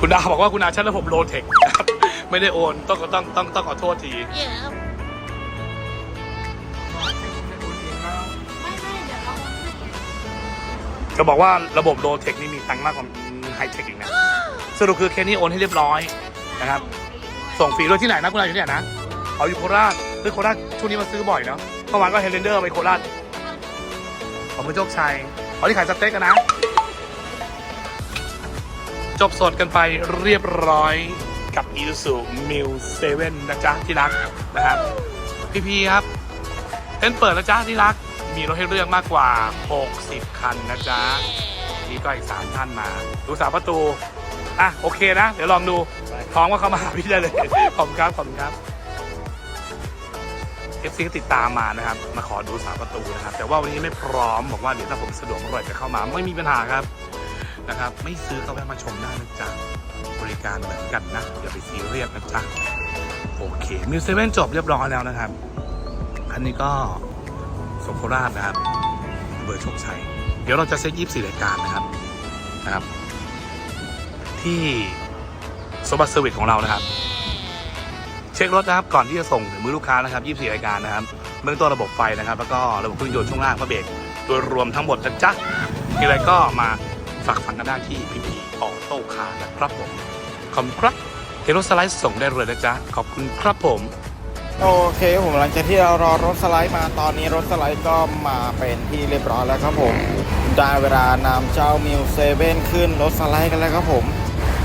คุณดาบอกว่าคุณอาใช้ระบบโลเทคนะครับไม่ได้โอนต้องต้องต้องต้องขอโทษทีไม่ไม่เดี๋ยวเราจะบอกว่าระบบโลเทคนี่มีตังค์มากกว่าไฮเทคอีกนะสรุปคือแค่นี้โอนให้เรียบร้อยนะครับ ส่งฟรีด้วยที่ไหนนะคุณอาอยู่ที่ไหนนะเอาอยู่โคราชคือโคราชช่วงนี้มาซื้อบ่อยเนาะเมื่อวานก็เฮเลนเดอร์ไปโคราชขอบคุณโชคชัยเอาที่ขายสเต็กกันนะ จบสดกันไปเรียบร้อยกับ i s u m i l 7นะจ๊ะที่รักนะครับ พี่พีครับเต้นเปิดแล้วจ้าที่รัก มีรถให้เลือกมากกว่า 60 คันนะจ๊ะนี่ก็อีกสามท่านมาดูสามประตู อะ โอเคนะ เดี๋ยวลองดูท้องว่าเขามาหาพี่ได้เลย ขอบคุณครับขอบคุณครับเอฟซีก็ติดตามมานะครับ มาขอดูสามประตูนะครับ แต่ว่าวันนี้ไม่พร้อมบอกว่าเดี๋ยวถ้าผมสะดวกเมื่อไหร่จะเข้ามาไม่มีปัญหาครับ นะครับ ไม่ซื้อก็แวะมาชมได้นะจ๊ะบริการเหมือนกันนะอย่าไปซีเรียสนะจ๊ะโอเคมิวเซเว่นจบเรียบร้อยแล้วนะครับคันนี้ก็สมโคราชนะครับเบอร์โชคชัย เดี๋ยวเราจะเซ็ตยี่สี่รายการนะครับนะครับ ที่สมบัติเซอร์วิสของเรานะครับ เช็ครถนะครับก่อนที่จะส่งถึงมือลูกค้านะครับ24รายการนะครับเบื้องต้นระบบไฟนะครับ แล้วก็ระบบเครื่องยนต์ช่วงล่างพระเบรกโดยรวมทั้งหมดนะจ๊ะมีอะไรก็มา ฝากฝังกันได้ที่พีพีออโต้คาร์นะครับผม ขอบคุณครับเฮโรสไลด์ส่งได้เลยนะจ๊ะ ขอบคุณครับผม โอเคครับผมหลังจากที่เรารอรถสไลด์มาตอนนี้รถสไลด์ก็มาเป็นที่เรียบร้อยแล้วครับผม ได้เวลานำเจ้ามิวเซเว่นขึ้นรถสไลด์กันแล้วครับผม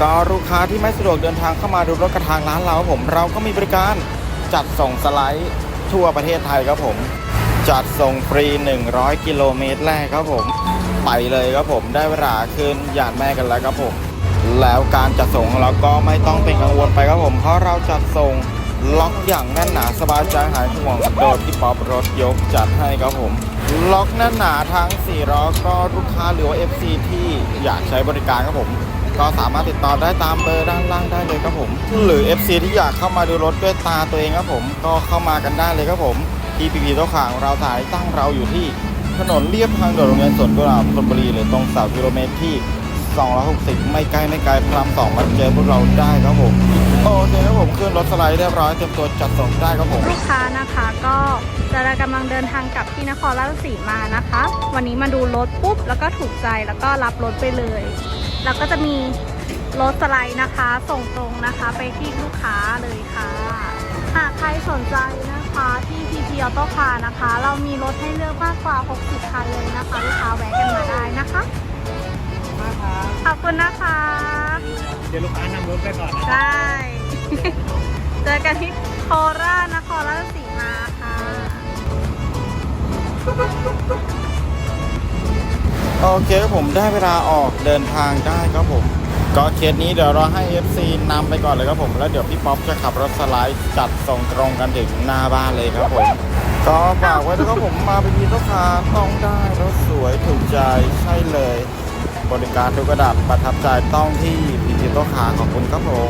ก็ลูกค้าที่ไม่สะดวกเดินทางเข้ามาดูรถกระทางร้านเราครับผมเราก็มีบริการจัดส่งสไลด์ทั่วประเทศไทยครับผม จัดส่งฟรี 100 กิโลเมตรแรกครับผม ไปเลยครับผมได้เวลาขึ้นยานแม่กันแล้วครับผม แล้วการจัดส่งเราก็ไม่ต้องเป็นกังวลไปครับผม เพราะเราจัดส่งล็อกอย่างแน่นหนาสบายใจหายห่วงโดดที่ป๊อปรถยกจัดให้ครับผม ล็อกแน่นหนาทั้ง4ล้อก็ลูกค้าหรือว่า FC ที่อยากใช้บริการครับผม ก็สามารถติดต่อได้ตามเบอร์ด้านล่างได้เลยครับผม หรือ FC ที่อยากเข้ามาดูรถด้วยตาตัวเองครับผม ก็เข้ามากันได้เลยครับผมที่พีพีเจ้าข่างเราถ่ายตั้งเราอยู่ที่ ถนนเลียบทางด่วนโรงเรียนสวนกุหลาบธนบุรีหรือตรงเสากิโลเมตรที่ 260 ไม่ไกล้ไม่ไกลพระรามสองมาเจอพวกเราได้ครับผมโอเคครับผมขึ้นรถสไลด์เรียบร้อยเตรียมตัวจัดส่งได้ครับผมลูกค้านะคะก็จะกำลังเดินทางกลับที่นครราชสีมานะคะ วันนี้มาดูรถปุ๊บแล้วก็ถูกใจแล้วก็รับรถไปเลย แล้วก็จะมีรถสไลด์นะคะ ส่งตรงนะคะไปที่ลูกค้าเลยค่ะ หากใครสนใจนะคะที่ PP Auto Car นะคะ เรามีรถให้เลือกมากกว่า 60 คันเลยนะคะลูกค้าแวะกันมาได้นะคะขอบคุณนะคะ เดี๋ยวลูกค้านำรถไปก่อนนะได้ เจอกันที่โคราชนครราชสีมาค่ะ โอเคครับผมได้เวลาออกเดินทางได้ครับผม ก็เคสนี้เดี๋ยวเราให้ FC นำไปก่อนเลยครับผม แล้วเดี๋ยวพี่ป๊อปจะขับรถสไลด์จัดส่งตรงกันถึงหน้าบ้านเลยครับผม ก็ฝากไว้นะครับผมมาเป็นพีลูกค้าต้องได้รถสวยถูกใจใช่เลย บริการทุกระดับประทับใจต้องที่พีพีโตคาขอบคุณครับผม